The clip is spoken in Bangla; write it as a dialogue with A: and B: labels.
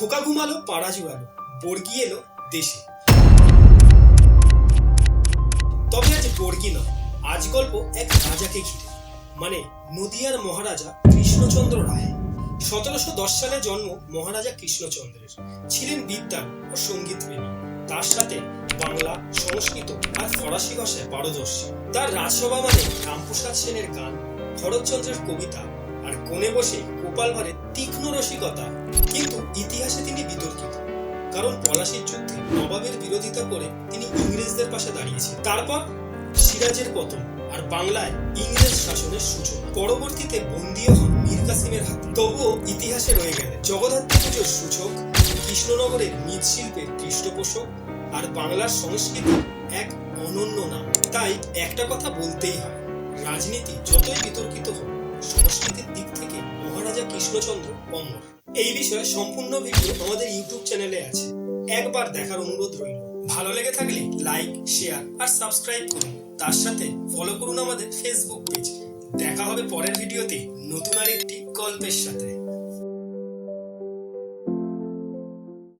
A: খোকা ঘুমালো, পাড়া জুড়ালো, বর্গি এলো দেশে। তবে আজ বর্গি নয়, আজ গল্প এক রাজাকে ঘিরে। মানে নদিয়ার মহারাজা কৃষ্ণচন্দ্র রায়। সতেরোশো দশ সালে জন্ম মহারাজা কৃষ্ণচন্দ্রের। ছিলেন বিদ্যান ও সংগীত প্রেমী তার সাথে বাংলা, সংস্কৃত আর ফরাসি ভাষায় পারদর্শী। তার রাজসভা মানে রামপ্রসাদ সেনের গান, ভরতচন্দ্রের কবিতা কোণে বসে গোপাল ভাঁড়ের তীক্ষ্ণ রসিকতা, কিন্তু ইতিহাসে তিনি বিতর্কিত। কারণ পলাশির যুদ্ধে নবাবের বিরোধিতা করে তিনি ইংরেজদের পাশে দাঁড়িয়েছেন। তারপর সিরাজের পতন আর বাংলায় ইংরেজ শাসনের সূচনা। পরবর্তীতে বন্দীও হন মীর কাসিমের হাতে। তবুও ইতিহাসে রয়ে গেলেন জগদ্ধাত্রী পুজোর সূচক, কৃষ্ণনগরের মৃৎশিল্পের পৃষ্ঠপোষক আর বাংলার সংস্কৃতি এক অনন্য নাম। তাই একটা কথা বলতেই হয়, রাজনীতি যতই বিতর্কিত হোক, সংস্কৃতির দিক থেকে কৃষ্ণচন্দ্র অমর এই বিষয়ে সম্পূর্ণ ভিডিও আমাদের ইউটিউব চ্যানেলে আছে। একবার দেখার অনুরোধ রইল। ভালো লেগে থাকলে লাইক, শেয়ার আর সাবস্ক্রাইব করুন। তার সাথে ফলো করুন আমাদের ফেসবুক পেজ দেখা হবে পরের ভিডিওতে নতুন আর একটি গল্পের সাথে।